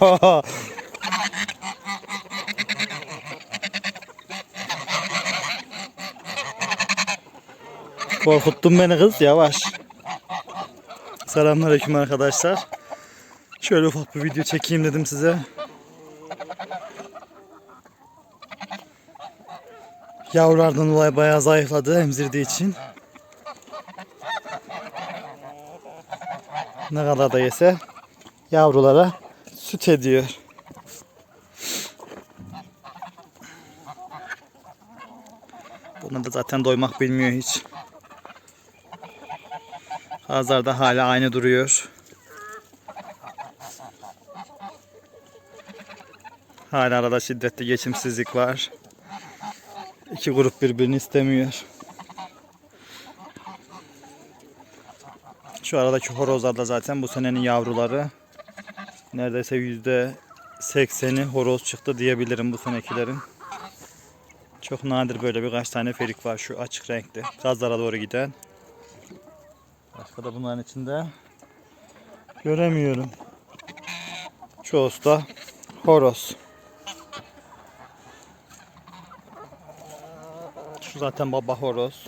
Oh, Korkuttun beni kız yavaş. Selamünaleyküm arkadaşlar. Şöyle ufak bir video çekeyim dedim size. Yavrulardan dolayı bayağı zayıfladı emzirdiği için. Ne kadar da yese yavrulara süt ediyor. Buna da zaten doymak bilmiyor hiç. Hazarda hala aynı duruyor. Hala arada şiddetli geçimsizlik var. İki grup birbirini istemiyor. Şu aradaki horozlar da zaten bu senenin yavruları. Neredeyse yüzde sekseni horoz çıktı diyebilirim bu senekilerin. Çok nadir böyle birkaç tane ferik var şu açık renkli. Gazlara doğru giden. Başka da bunların içinde göremiyorum. Çoğusu da horoz. Şu zaten baba horoz.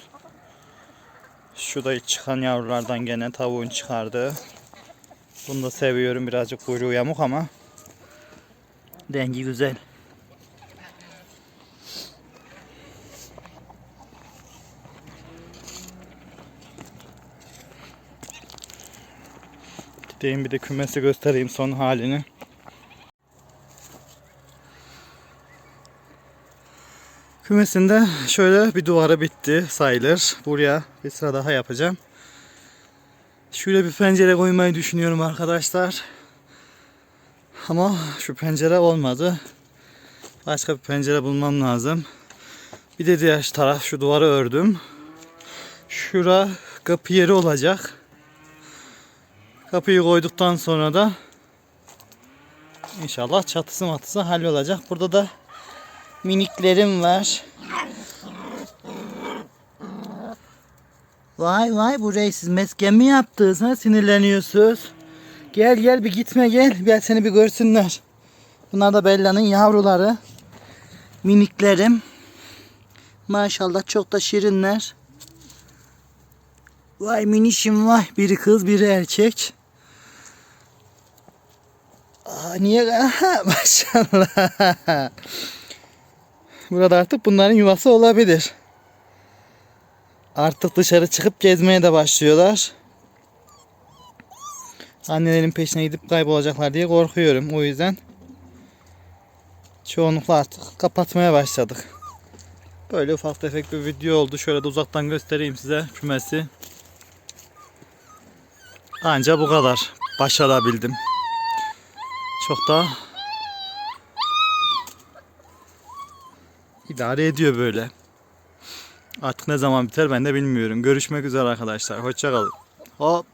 Şu da çıkan yavrulardan gene tavuğun çıkardığı. Bunu da seviyorum. Birazcık kuyruğu yamuk ama rengi güzel. Gideyim bir de kümesi göstereyim son halini. Kümesinde şöyle bir duvarı bitti sayılır. Buraya bir sıra daha yapacağım. Şöyle bir pencere koymayı düşünüyorum arkadaşlar. Ama şu pencere olmadı. Başka bir pencere bulmam lazım. Bir de diğer taraf şu duvarı ördüm. Şura kapı yeri olacak. Kapıyı koyduktan sonra da inşallah çatısı matısı hallolacak. Burada da miniklerim var. Vay vay burayı siz mesken mi yaptınız ha sinirleniyorsunuz. Gel gel bir gitme gel gel seni bir görsünler. Bunlar da Bella'nın yavruları. Miniklerim. Maşallah çok da şirinler. Vay minişim vay. Biri kız biri erkek. Aa, niye? Aha, maşallah. Burada artık bunların yuvası olabilir. Artık dışarı çıkıp gezmeye de başlıyorlar. Annelerin peşine gidip kaybolacaklar diye korkuyorum. O yüzden çoğunlukla artık kapatmaya başladık. Böyle ufak tefek bir video oldu. Şöyle de uzaktan göstereyim size kümesi. Anca bu kadar başarabildim. Çok da idare ediyor böyle. Artık ne zaman biter ben de bilmiyorum. Görüşmek üzere arkadaşlar. Hoşçakalın. Hop.